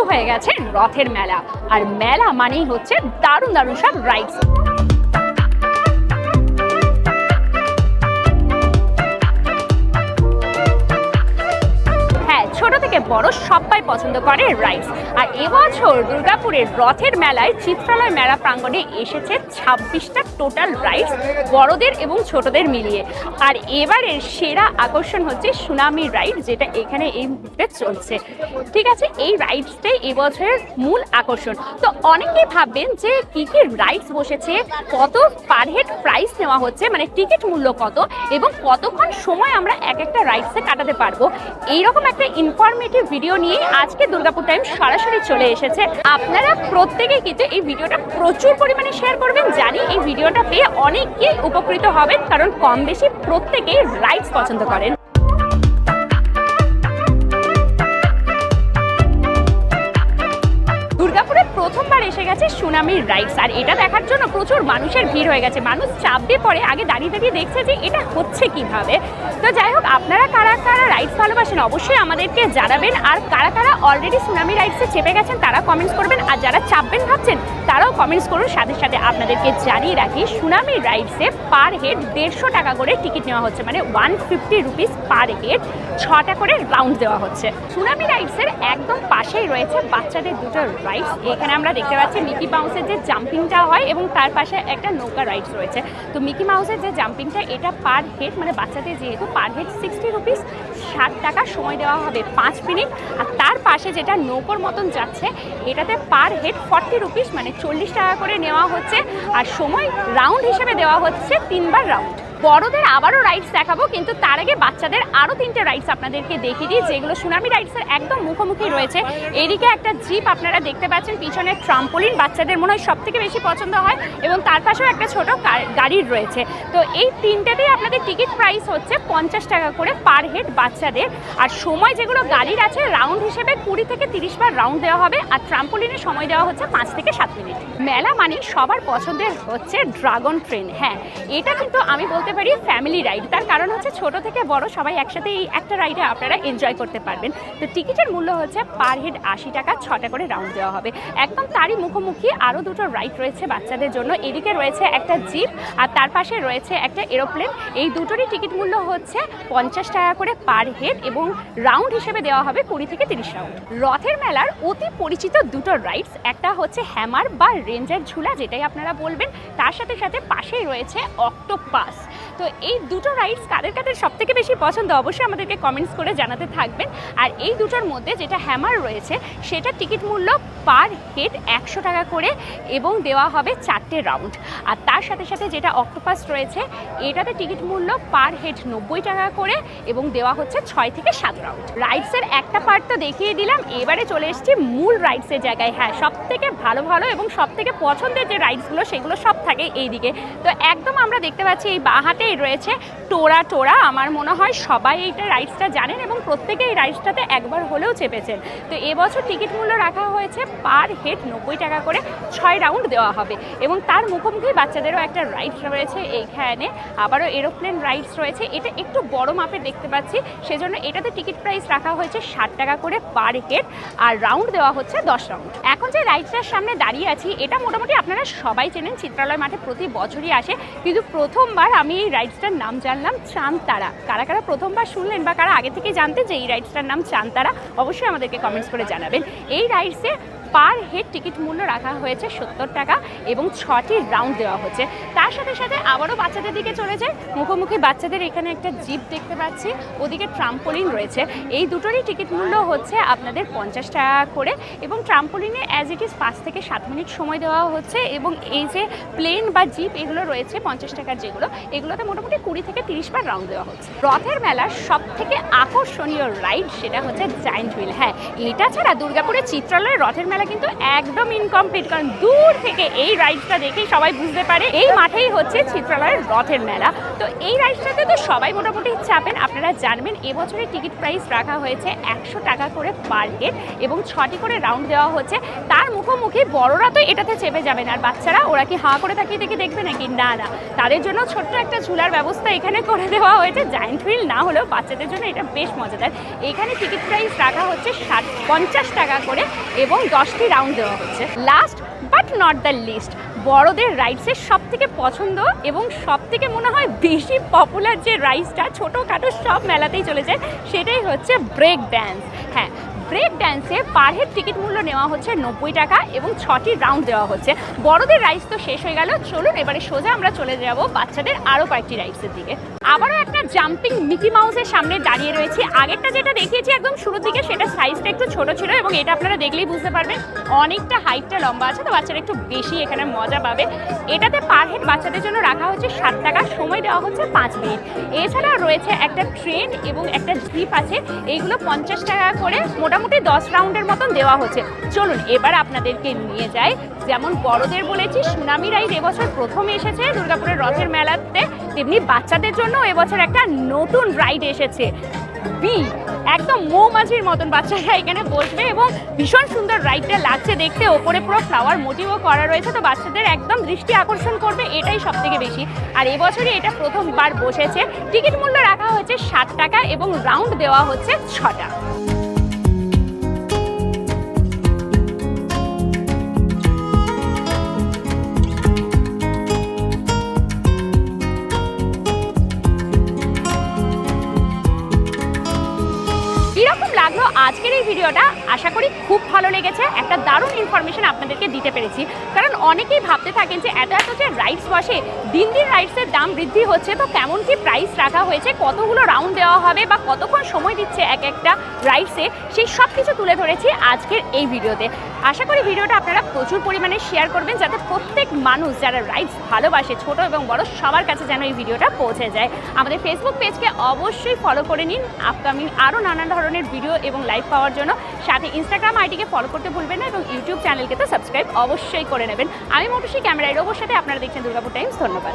শুরু হয়ে গেছে রথের মেলা। আর মেলা মানেই হচ্ছে দারুণ দারুণ সব রাইডস হ্যাঁ ছোট থেকে বড় সবাই পছন্দ করে রাইডস আর এবছর দুর্গাপুরের রথের মেলায় চিত্রালয় মেলা প্রাঙ্গণে এসেছে ছাব্বিশটা টোটাল রাইডস বড়দের এবং ছোটদের মিলিয়ে। আর এবারের সেরা আকর্ষণ হচ্ছে সুনামি রাইড যেটা এখানে এই মুহূর্তে চলছে। ঠিক আছে, এই রাইডসটাই এবছরের মূল আকর্ষণ। তো অনেকেই ভাববেন যে কী কী রাইডস বসেছে, কত পার হেড প্রাইস নেওয়া হচ্ছে মানে টিকিট মূল্য কত, এবং কতক্ষণ সময় আমরা এক একটা রাইডসে কাটাতে পারব। এইরকম একটা ইনফরমেটিভ ভিডিও নিয়ে আজকে দুর্গাপুর টাইম সরাসরি চলে এসেছে। আপনারা প্রত্যেকে কিন্তু এই ভিডিওটা প্রচুর পরিমাণে শেয়ার করবেন। জানি এই ভিডিওটা পেয়ে অনেকেই উপকৃত হবেন, কারণ কম বেশি প্রত্যেকেই রাইডস পছন্দ করেন। দুর্গাপুরে প্রথমবার এসে গেছে সুনামির রাইডস আর এটা দেখার জন্য প্রচুর মানুষের ভিড় হয়ে গেছে। মানুষ চাপ দিয়ে পরে আগে দাঁড়িয়ে দাঁড়িয়ে দেখছে যে এটা হচ্ছে কীভাবে। তো যাই হোক, আপনারা কারা কারা রাইডস ভালোবাসেন অবশ্যই আমাদেরকে জানাবেন। আর কারা কারা অলরেডি সুনামি রাইডসে চেপে গেছেন, তারা কমেন্টস করবেন। আর যারা চাপবেন ভাবছেন, তারাও কমেন্টস করুন। সাথে সাথে আপনাদেরকে জানিয়ে রাখি সুনামি রাইডসে পার হেড দেড়শো টাকা করে টিকিট নেওয়া হচ্ছে। মানে one fifty rupees per head ছটা করে রাউন্ড দেওয়া হচ্ছে। সুনামি রাইডসের একদম পাশেই রয়েছে বাচ্চাদের দুটো রাইডস এখানে আমরা দেখতে পাচ্ছি মিকি মাউসের যে জাম্পিংটা হয় এবং তার পাশে একটা নৌকা রাইডস রয়েছে। তো মিকি মাউসের যে জাম্পিংটা এটা পার হেড মানে বাচ্চাদের যেহেতু পার হেড সিক্সটি রুপিস ষাট টাকা সময় দেওয়া হবে পাঁচ মিনিট। আর তার পাশে যেটা নৌকোর মতন যাচ্ছে, এটাতে পার হেড ফর্টি রুপিস মানে চল্লিশ টাকা করে নেওয়া হচ্ছে। আর সময় রাউন্ড হিসেবে দেওয়া হচ্ছে তিনবার রাউন্ড বড়দের আবারও রাইডস দেখাবো, কিন্তু তার আগে বাচ্চাদের আরও তিনটে রাইডস আপনাদেরকে দেখিয়ে দিই, যেগুলো সুনামি রাইডসের একদম মুখোমুখি রয়েছে। এদিকে একটা জিপ আপনারা দেখতে পাচ্ছেন, পিছনে ট্রাম্পোলিন বাচ্চাদের মনে হয় সব থেকে বেশি পছন্দ হয়, এবং তার পাশেও একটা ছোট গাড়ির রয়েছে। তো এই তিনটেতেই আপনাদের টিকিট প্রাইস হচ্ছে পঞ্চাশ টাকা করে পার হেড বাচ্চাদের। আর সময় যেগুলো গাড়ির আছে রাউন্ড হিসেবে কুড়ি থেকে তিরিশ বার রাউন্ড দেওয়া হবে, আর ট্রাম্পোলিনের সময় দেওয়া হচ্ছে পাঁচ থেকে সাত মিনিট। মেলা মানে সবার পছন্দের হচ্ছে ড্রাগন ট্রেন হ্যাঁ এটা কিন্তু আমি বলতে পারি ফ্যামিলি রাইড তার কারণ হচ্ছে ছোট থেকে বড় সবাই একসাথে এই একটা রাইডে আপনারা এনজয় করতে পারবেন। তো টিকিটের মূল্য হচ্ছে পার হেড আশি টাকা ছটা করে রাউন্ড দেওয়া হবে। একদম তারই মুখোমুখি আরও দুটো রাইড রয়েছে বাচ্চাদের জন্য। এদিকে রয়েছে একটা জিপ আর তার পাশে রয়েছে একটা এরোপ্লেন এই দুটোরই টিকিট মূল্য হচ্ছে পঞ্চাশ টাকা করে পার হেড এবং রাউন্ড হিসেবে দেওয়া হবে কুড়ি থেকে তিরিশ রাউন্ড রথের মেলার অতি পরিচিত দুটো রাইডস একটা হচ্ছে হ্যামার বা রেঞ্জার ঝুলা যেটাই আপনারা বলবেন। তার সাথে সাথে পাশেই রয়েছে অক্টোপাস তো এই দুটো রাইডস কাদের কাদের সব থেকে বেশি পছন্দ অবশ্যই আমাদেরকে কমেন্টস করে জানাতে থাকবেন। আর এই দুটোর মধ্যে যেটা হ্যামার রয়েছে, সেটার টিকিট মূল্য পার হেড একশো টাকা করে এবং দেওয়া হবে চারটে রাউন্ড আর তার সাথে সাথে যেটা অক্টোপাস রয়েছে, এটাতে টিকিট মূল্য পার হেড নব্বই টাকা করে এবং দেওয়া হচ্ছে ছয় থেকে সাত রাউন্ড রাইডসের একটা পার্ট তো দেখিয়ে দিলাম, এবারে চলে এসেছি মূল রাইডসের জায়গায়। হ্যাঁ সব থেকে ভালো ভালো এবং সব থেকে পছন্দের যে রাইডসগুলো সেগুলো সব থাকে এই দিকে তো একদম আমরা দেখতে পাচ্ছি এই বাহাতেই রয়েছে। টোরা টোরা, আমার মনে হয় সবাই এইটা রাইডসটা জানেন এবং প্রত্যেকে এই রাইডসটাতে একবার হলেও চেপেছেন। তো এবছর টিকিট মূল্য রাখা হয়েছে পার হেড নব্বই টাকা করে ছয় রাউন্ড দেওয়া হবে এবং তার মুখোমুখি বাচ্চাদেরও একটা রাইডস রয়েছে এইখানে আবারও এরোপ্লেন রাইডস রয়েছে। এটা একটু বড় মাপের দেখতে পাচ্ছি, সেজন্য এটাতে টিকিট প্রাইস রাখা হয়েছে ষাট টাকা করে পার হেড আর রাউন্ড দেওয়া হচ্ছে দশ রাউন্ড এখন যে রাইডসটার সামনে দাঁড়িয়ে আছি, এটা মোটামুটি আপনারা সবাই চেনেন, চিত্রালয় মাঠে প্রতি বছরই আসে। কিন্তু প্রথমবার আমি এই রাইডসটার নাম জানলাম চাঁদতারা কারা কারা প্রথমবার শুনলেন বা কারা আগে থেকে জানতেন যে এই রাইডসটার নাম চাঁদতারা অবশ্যই আমাদেরকে কমেন্টস করে জানাবেন। এই রাইডসে পার হেড টিকিট মূল্য রাখা হয়েছে সত্তর টাকা এবং ছটি রাউন্ড দেওয়া হচ্ছে। তার সাথে সাথে আবারও বাচ্চাদের দিকে চলে যায়। মুখোমুখি বাচ্চাদের এখানে একটা জিপ দেখতে পাচ্ছি। ওদিকে ট্রাম্পোলিন রয়েছে। এই দুটোরই টিকিট মূল্য হচ্ছে আপনাদের পঞ্চাশ টাকা করে এবং ট্রাম্পোলিনে অ্যাজ ইট ইজ পাঁচ থেকে সাত মিনিট সময় দেওয়া হচ্ছে এবং এই যে প্লেন বা জিপ এগুলো রয়েছে, পঞ্চাশ টাকার যেগুলো, এগুলোতে মোটামুটি কুড়ি থেকে তিরিশ বার রাউন্ড দেওয়া হচ্ছে। রথের মেলার সব থেকে আকর্ষণীয় রাইড সেটা হচ্ছে জায়েন্ট হুইল হ্যাঁ এটা ছাড়া দুর্গাপুরের চিত্রালয়ের রথের মেলা মেলা কিন্তু একদম ইনকমপ্লিট কারণ দূর থেকে এই রাইডটা দেখেই সবাই বুঝতে পারে এই মাঠেই হচ্ছে চিত্রালয়ের রথের মেলা। তো এই রাইডটাতে তো সবাই মোটামুটি চাপেন, আপনারা জানবেন এবছরের টিকিট প্রাইস রাখা হয়েছে একশো টাকা করে পার হেড এবং ছটি করে রাউন্ড দেওয়া হচ্ছে। তার মুখোমুখি বড়রা তো এটাতে চেপে যাবেন, আর বাচ্চারা ওরা কি হাঁ করে তাকিয়ে দেখে দেখবে নাকি? না না। তাদের জন্য ছোট্ট একটা ঝুলার ব্যবস্থা এখানে করে দেওয়া হয়েছে। জায়েন্ট হুইল না হলেও বাচ্চাদের জন্য এটা বেশ মজাদার। এখানে টিকিট প্রাইস রাখা হচ্ছে ষাট পঞ্চাশ টাকা করে এবং দশটি রাউন্ড দেওয়া হচ্ছে। Last but not the least বড়দের রাইডসের সব থেকে পছন্দ এবং সব থেকে মনে হয় বেশি পপুলার যে রাইডসটা ছোটোখাটো সব মেলাতেই চলে যায়, সেটাই হচ্ছে ব্রেক ড্যান্স হ্যাঁ ব্রেক ড্যান্সে পার হেড টিকিট মূল্য নেওয়া হচ্ছে নব্বই টাকা এবং ছটি রাউন্ড দেওয়া হচ্ছে। বড়দের রাইডস তো শেষ হয়ে গেল। চলুন এবারে সোজা আমরা চলে যাব বাচ্চাদের আরও কয়েকটি রাইডসের দিকে। আবারও একটা জাম্পিং মিকি মাউসের সামনে দাঁড়িয়ে রয়েছি। আগেরটা যেটা দেখিয়েছি একদম শুরুর দিকে, সেটা সাইজটা একটু ছোট ছিল এবং এটা আপনারা দেখলেই বুঝতে পারবেন অনেকটা হাইটটা লম্বা আছে। তো বাচ্চারা একটু বেশি এখানে মজা পাবে। এটাতে পার হেড বাচ্চাদের জন্য রাখা হচ্ছে ষাট টাকা, সময় দেওয়া হচ্ছে পাঁচ মিনিট। এছাড়া রয়েছে একটা ট্রেন এবং একটা জিপ আছে। এইগুলো পঞ্চাশ টাকা করে মোটামুটি দশ রাউন্ডের মতন দেওয়া হচ্ছে। চলুন, এবার আপনাদেরকে নিয়ে যাই যেমন বড়দের বলেছি সুনামি রাইড এবছর প্রথম এসেছে দুর্গাপুরের রথের মেলাতে। তেমনি বাচ্চাদের জন্য এবছর একটা নতুন রাইড এসেছে। বি, একদম মৌমাছির মতন বাচ্চারা এখানে বসবে এবং ভীষণ সুন্দর রাইডটা লাগছে দেখতে। ওপরে পুরো ফ্লাওয়ার মোটিভও করা রয়েছে, তো বাচ্চাদের একদম দৃষ্টি আকর্ষণ করবে, এটাই সব থেকে বেশি। আর এবছরই এটা প্রথমবার বসেছে। টিকিট মূল্য রাখা হয়েছে ষাট টাকা এবং রাউন্ড দেওয়া হচ্ছে ছটা। লাগল আজকের এই ভিডিওটা আশা করি খুব ভালো লেগেছে। একটা দারুণ ইনফরমেশন আপনাদেরকে দিতে পেরেছি। কারণ অনেকেই ভাবতে থাকেন যে এত এত যে রাইডস বসে দিন দিন রাইডসের দাম বৃদ্ধি হচ্ছে, তো কেমন কি প্রাইস রাখা হয়েছে, কতগুলো রাউন্ড দেওয়া হবে বা কতক্ষণ সময় দিচ্ছে এক একটা রাইডসে সেই সব কিছু তুলে ধরেছি আজকের এই ভিডিওতে। আশা করি ভিডিওটা আপনারা প্রচুর পরিমাণে শেয়ার করবেন যাতে প্রত্যেক মানুষ যারা রাইডস ভালোবাসে, ছোট এবং বড়, সবার কাছে যেন এই ভিডিওটা পৌঁছে যায়। আমাদের ফেসবুক পেজকে অবশ্যই ফলো করে নিন। আপকামিং আরও নানান ধরনের ভিডিও এবং লাইভ পাওয়ার জন্য। সাথে ইনস্টাগ্রাম আইডিকে ফলো করতে ভুলবেন না এবং ইউটিউব চ্যানেলকে তো সাবস্ক্রাইব অবশ্যই করে নেবেন। আমি মোটুসি ক্যামেরায় রোবোর সাথে আপনারা দেখছেন দুর্গাপুর টাইমস ধন্যবাদ।